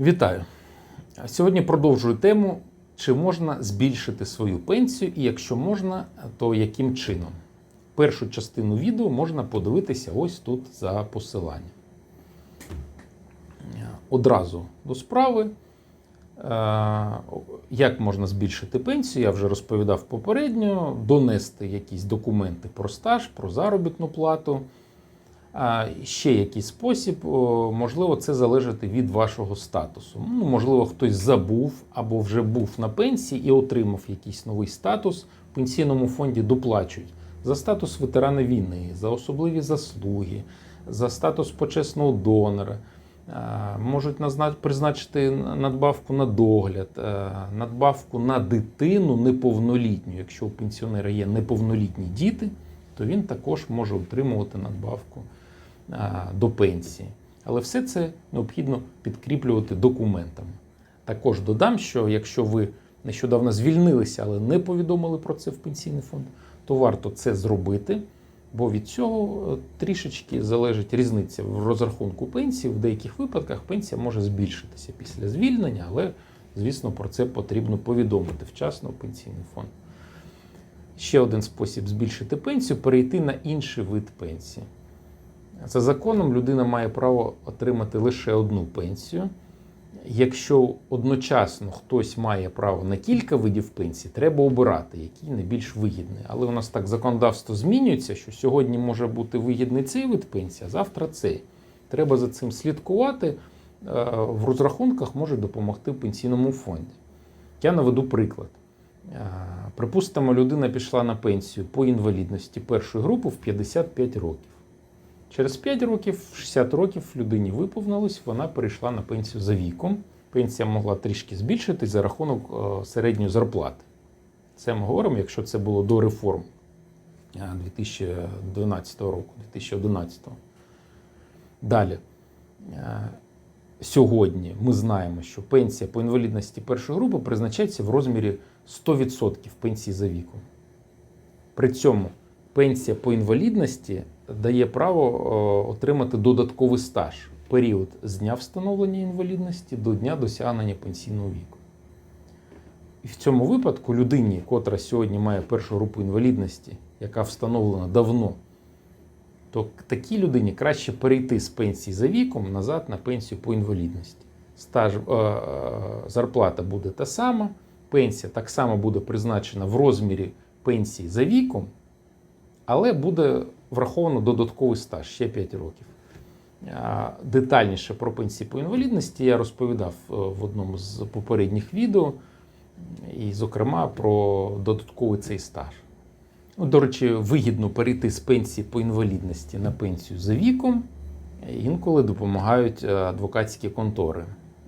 Вітаю! Сьогодні продовжую тему, чи можна збільшити свою пенсію, і якщо можна, то яким чином. Першу частину відео можна подивитися ось тут за посиланням. Одразу до справи. Е, Як можна збільшити пенсію, я вже розповідав попередньо, донести якісь документи про стаж, про заробітну плату. Ще якийсь спосіб, можливо, це залежить від вашого статусу. Ну, можливо, хтось забув або вже був на пенсії і отримав якийсь новий статус. В пенсійному фонді доплачують за статус ветерана війни, за особливі заслуги, за статус почесного донора. Можуть призначити надбавку на догляд, надбавку на дитину неповнолітню. Якщо у пенсіонера є неповнолітні діти, то він також може отримувати надбавку до пенсії. Але все це необхідно підкріплювати документами. Також додам, що якщо ви нещодавно звільнилися, але не повідомили про це в пенсійний фонд, то варто це зробити, бо від цього е, трішечки залежить різниця в розрахунку пенсії. В деяких випадках пенсія може збільшитися після звільнення, але, звісно, про це потрібно повідомити вчасно в пенсійний фонд. Ще один спосіб збільшити пенсію перейти на інший вид пенсії. За законом людина має право отримати лише одну пенсію. Якщо одночасно хтось має право на кілька видів пенсії, треба обирати, який найбільш вигідний. Але у нас так законодавство змінюється, що сьогодні може бути вигідний цей вид пенсії, а завтра цей. Треба за цим слідкувати. Е, В розрахунках може допомогти пенсійному фонді. Я наведу приклад. Е, Припустимо, людина пішла на пенсію по інвалідності першої групи в 55 років. Через 5 років, 60 років людині виповнилось, вона перейшла на пенсію за віком. Пенсія могла трішки збільшитись за рахунок е, середньої зарплати. Це ми говоримо, якщо це було до реформ е, 2012 року, 2011. Далі. Е, Сьогодні ми знаємо, що пенсія по інвалідності першої групи призначається в розмірі 100% пенсії за віком. При цьому пенсія по інвалідності дає право е, отримати додатковий стаж період з дня встановлення інвалідності до дня досягнення пенсійного віку. І в цьому випадку людині, котра сьогодні має першу групу інвалідності, яка встановлена давно, то такій людині краще перейти з пенсії за віком назад на пенсію по інвалідності. Стаж, е, е, зарплата буде та сама, пенсія так само буде призначена в розмірі пенсії за віком, але буде враховано додатковий стаж ще 5 років. Детальніше про пенсії по інвалідності я розповідав е, в одному з попередніх відео, і, зокрема, про додатковий цей стаж. Ну, До речі, вигідно перейти з пенсії по інвалідності на пенсію за віком. Інколи допомагають е, адвокатські контори.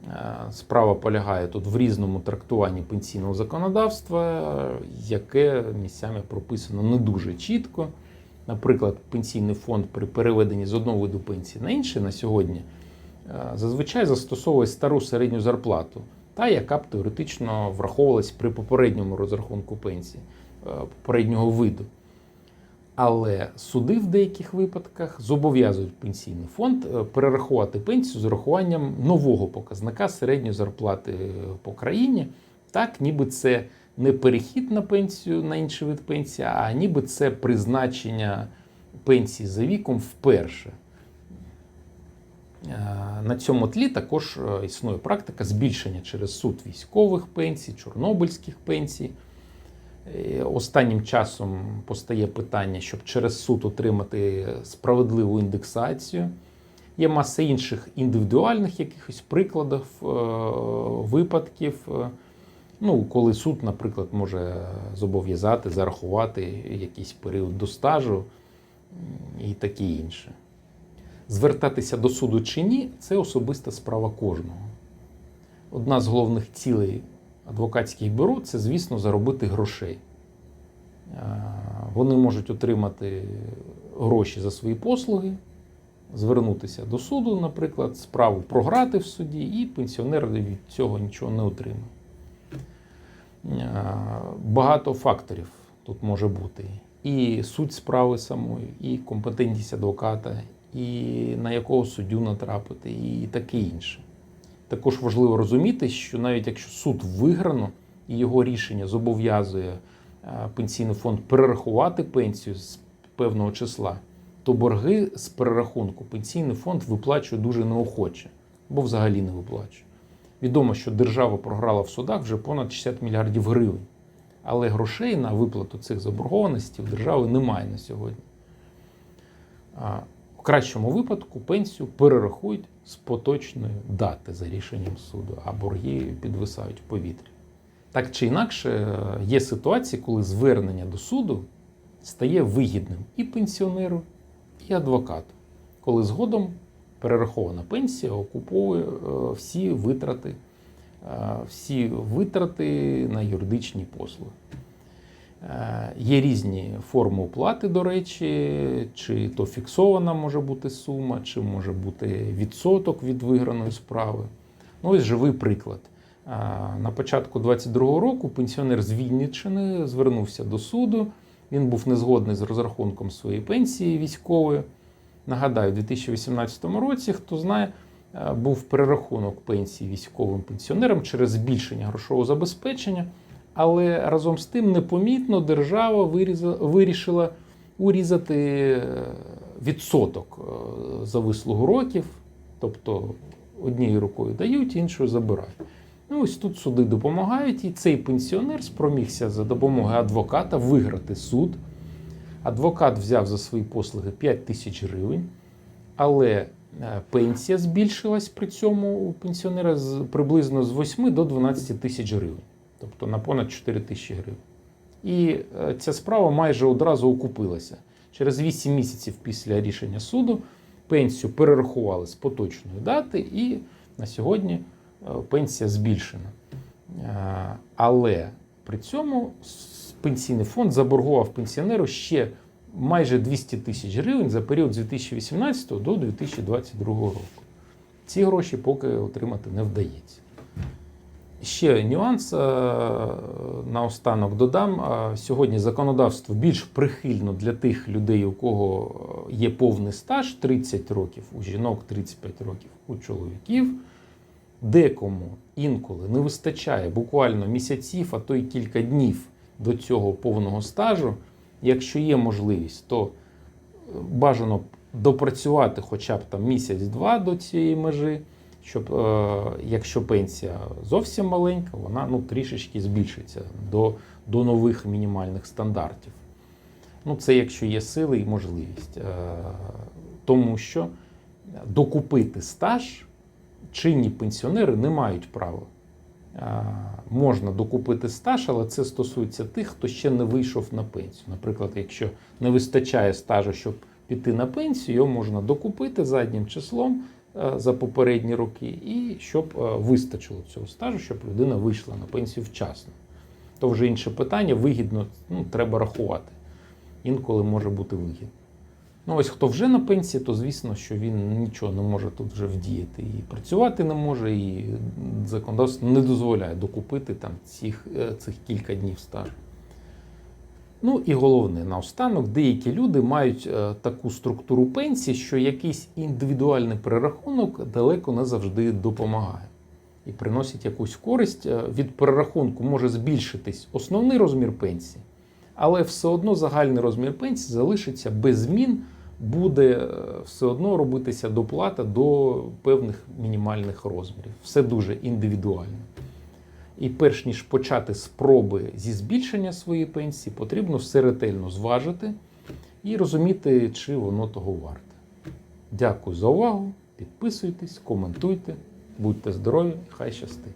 Е, Справа полягає тут в різному трактуванні пенсійного законодавства, яке місцями прописано не дуже чітко. Наприклад, пенсійний фонд при переведенні з одного виду пенсії на інший на сьогодні е, зазвичай застосовує стару середню зарплату, та яка б теоретично враховувалась при попередньому розрахунку пенсії е, попереднього виду. Але суди в деяких випадках зобов'язують пенсійний фонд е, перерахувати пенсію з урахуванням нового показника середньої зарплати по країні, так ніби це не перехід на пенсію на інший вид пенсії, а ніби це призначення пенсії за віком вперше. Е, На цьому тлі також е, існує практика збільшення через суд військових пенсій, чорнобильських пенсій. Е, Останнім часом постає питання, щоб через суд отримати справедливу індексацію. Є маса інших індивідуальних якихось прикладів, випадків. Ну, коли суд, наприклад, може зобов'язати зарахувати якийсь період до стажу і таке інше. Звертатися до суду чи ні це особиста справа кожного. Одна з головних цілей адвокатських бюро це, звісно, заробити грошей. Вони можуть отримати гроші за свої послуги, звернутися до суду, наприклад, справу програти в суді, і пенсіонер від цього нічого не отримає. Е, Багато факторів тут може бути. І суть справи самої, і компетентність адвоката, і на якого суддю натрапити, і таке інше. Також важливо розуміти, що навіть якщо суд виграно і його рішення зобов'язує е, пенсійний фонд перерахувати пенсію з певного числа, то борги з перерахунку пенсійний фонд виплачує дуже неохоче, або взагалі не виплачує. Відомо, що держава програла в судах вже понад 60 мільярдів гривень. Але грошей на виплату цих заборгованостей в держави немає на сьогодні. В кращому випадку пенсію перерахують з поточної дати за рішенням суду, а борги підвисають в повітрі. Так чи інакше, е, є ситуації, коли звернення до суду стає вигідним і пенсіонеру, і адвокату, коли згодом перерахована пенсія окуповує е, всі витрати, е, всі витрати на юридичні послуги. Е, Є різні форми оплати, до речі, чи то фіксована може бути сума, чи може бути відсоток від виграної справи. Ну, ось живий приклад. На початку 22-го року пенсіонер з Вінниччини звернувся до суду. Він був незгодний з розрахунком своєї пенсії військової. Нагадаю, у 2018 році, хто знає, е, був перерахунок пенсії військовим пенсіонерам через збільшення грошового забезпечення. Але разом з тим непомітно держава вирішила урізати е, відсоток е, за вислугу років, тобто однією рукою дають, іншою забирають. Ну, ось тут суди допомагають, і цей пенсіонер спромігся за допомогою адвоката виграти суд. Адвокат взяв за свої послуги 5 тисяч гривень, але е, пенсія збільшилась при цьому у пенсіонера приблизно з 8 до 12 тисяч гривень, тобто на понад 4 тисячі гривень. І е, ця справа майже одразу окупилася. Через 8 місяців після рішення суду пенсію перерахували з поточної дати, і на сьогодні е, пенсія збільшена. Але при цьому пенсійний фонд заборгував пенсіонеру ще майже 200 тисяч гривень за період з 2018 до 2022 року. Ці гроші поки отримати не вдається. Ще нюанс е, наостанок додам. Е, Сьогодні законодавство більш прихильно для тих людей, у кого е, є повний стаж 30 років, у жінок 35 років, у чоловіків. Декому інколи не вистачає буквально місяців, а то й кілька днів до цього повного стажу. Якщо є можливість, то е, бажано допрацювати хоча б там місяць-два до цієї межі, щоб е, якщо пенсія зовсім маленька, вона ну, трішечки збільшиться до, до нових мінімальних стандартів. Ну, це якщо є сили і можливість. Е, тому що докупити стаж чинні пенсіонери не мають права. Можна докупити стаж, але це стосується тих, хто ще не вийшов на пенсію. Наприклад, якщо не вистачає стажу, щоб піти на пенсію, його можна докупити заднім числом е, за попередні роки, і щоб е, вистачило цього стажу, щоб людина вийшла на пенсію вчасно. То вже інше питання, вигідно, ну, треба рахувати. Інколи може бути вигідно. Ну, ось хто вже на пенсії, то звісно, що він нічого не може тут вже вдіяти. І працювати не може, і законодавство не дозволяє докупити там цих, е, цих кілька днів стажу. Ну і головне, наостанок, деякі люди мають е, таку структуру пенсії, що якийсь індивідуальний перерахунок далеко не завжди допомагає. І приносить якусь користь. Е, Від перерахунку може збільшитись основний розмір пенсії, але все одно загальний розмір пенсії залишиться без змін, буде е, все одно робитися доплата до певних мінімальних розмірів. Все дуже індивідуально. І перш ніж почати спроби зі збільшення своєї пенсії, потрібно все ретельно зважити і розуміти, чи воно того варте. Дякую за увагу. Підписуйтесь, коментуйте, будьте здорові, хай щастить.